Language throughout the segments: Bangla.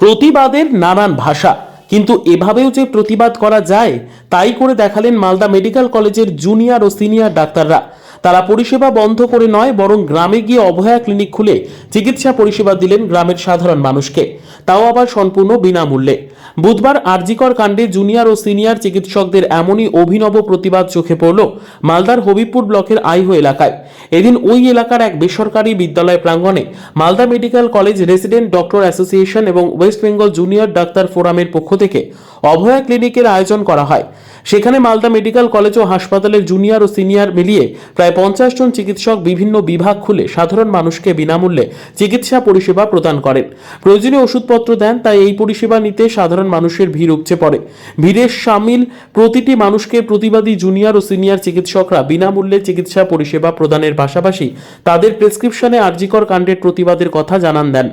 প্রতিবাদের নানান ভাষা। কিন্তু এভাবেও যে প্রতিবাদ করা যায়, তাই করে দেখালেন মালদা মেডিকেল কলেজের জুনিয়র ও সিনিয়র ডাক্তাররা। তারা পরিষেবা বন্ধ করে নয়, বরং গ্রামে গিয়ে অবহেয়া ক্লিনিক খুলে চিকিৎসা পরিষেবা দিলেন গ্রামের সাধারণ মানুষকে। তাও আবার সম্পূর্ণ বিনামূল্যে। বুধবার আরজিকর কাণ্ডে জুনিয়র ও সিনিয়র চিকিৎসকদের এমনই অভিনব প্রতিবাদ চোখে পড়ল মালদার হবিবপুর ব্লকের আইহো এলাকায়। এদিন ওই এলাকার এক বেসরকারি বিদ্যালয় প্রাঙ্গণে Malda medical college resident doctor association এবং ওয়েস্ট বেঙ্গল জুনিয়র ডাক্তার ফোরামের পক্ষ থেকে অভয়া ক্লিনিকের আয়োজন করা হয়। সেখানে মালদা মেডিকেল কলেজ ও হাসপাতালের জুনিয়র ও সিনিয়র মিলিয়ে প্রায় পঞ্চাশ জন চিকিৎসক বিভিন্ন বিভাগ খুলে সাধারণ মানুষকে বিনামূল্যে চিকিৎসা পরিষেবা প্রদান করেন। প্রয়োজনীয় ওষুধপত্র দেন, তাই এই পরিষেবা নিতে সাধারণ মানুষের ভিড় উপচে পড়ে। ভিড়ের সামিল প্রতিটি মানুষকে প্রতিবাদী জুনিয়র ও সিনিয়র চিকিৎসকরা বিনামূল্যে চিকিৎসা পরিষেবা প্রদানের পাশাপাশি তাদের প্রেসক্রিপশনে আরজিকর কাণ্ডের প্রতিবাদের কথা জানান দেন।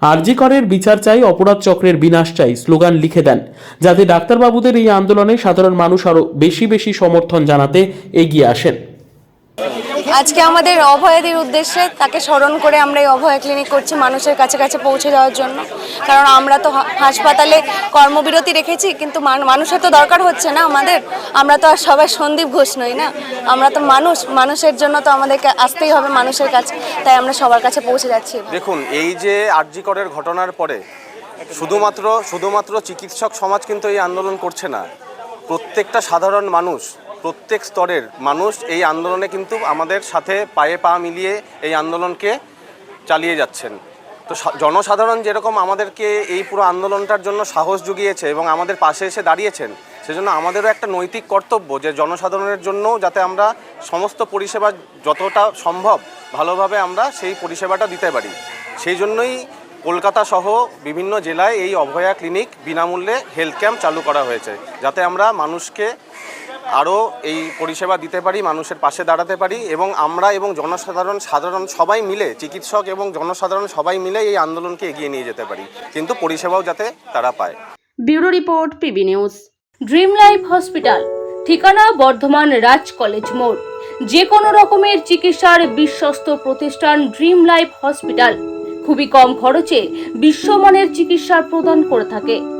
আরজিকরের বিচার চাই, অপরাধ চক্রের বিনাশ চাই স্লোগান লিখে দেন, যাতে ডাক্তারবাবুদের এই আন্দোলনে সাধারণ মানুষ আরও বেশি বেশি সমর্থন জানাতে এগিয়ে আসেন। আজকে আমাদের অভয়াদের উদ্দেশ্যে তাকে স্মরণ করে আমরা এই অভয়া ক্লিনিক করছি মানুষের কাছে কাছে পৌঁছে যাওয়ার জন্য। কারণ আমরা তো হাসপাতালে কর্মবিরতি রেখেছি, কিন্তু মানুষের তো দরকার হচ্ছে না আমাদের। আমরা তো আর সবাই সন্দীপ ঘোষ নই না? আমরা তো মানুষ, মানুষের জন্য তো আমাদেরকে আসতেই হবে মানুষের কাছে। তাই আমরা সবার কাছে পৌঁছে যাচ্ছি দেখুন, এই যে আরজিকরের ঘটনার পরে শুধুমাত্র শুধুমাত্র চিকিৎসক সমাজ কিন্তু এই আন্দোলন করছে না। প্রত্যেকটা সাধারণ মানুষ প্রত্যেক স্তরের মানুষ এই আন্দোলনে কিন্তু আমাদের সাথে পায়ে পা মিলিয়ে এই আন্দোলনকে চালিয়ে যাচ্ছেন। তো জনসাধারণ যেরকম আমাদেরকে এই পুরো আন্দোলনটার জন্য সাহস জুগিয়েছে এবং আমাদের পাশে এসে দাঁড়িয়েছেন, সেজন্য আমাদেরও একটা নৈতিক কর্তব্য যে জনসাধারণের জন্য যাতে আমরা সমস্ত পরিষেবা যতটা সম্ভব ভালোভাবে আমরা সেই পরিষেবাটা দিতে পারি। সেই জন্যই কলকাতা সহ বিভিন্ন জেলায় এই অভয়া ক্লিনিক বিনামূল্যে হেলথ ক্যাম্প চালু করা হয়েছে, যাতে আমরা মানুষকে আরও এই পরিষেবা দিতে পারি, মানুষের পাশে দাঁড়াতে পারি এবং আমরা এবং জনসাধারণ, সাধারণ সবাই মিলে, চিকিৎসক এবং জনসাধারণ সবাই মিলে এই আন্দোলনকে এগিয়ে নিয়ে যেতে পারি। কিন্তু পরিষেবাও যাতে তারা পায়। Bureau report, PB news. Dream life hospital, ঠিকানা বর্ধমান রাজ কলেজ মোড়। যে কোনো রকমের চিকিৎসার বিশ্বস্ত প্রতিষ্ঠান ড্রিম লাইফ হসপিটাল। খুবই কম খরচে বিশ্বমানের চিকিৎসা প্রদান করে থাকে।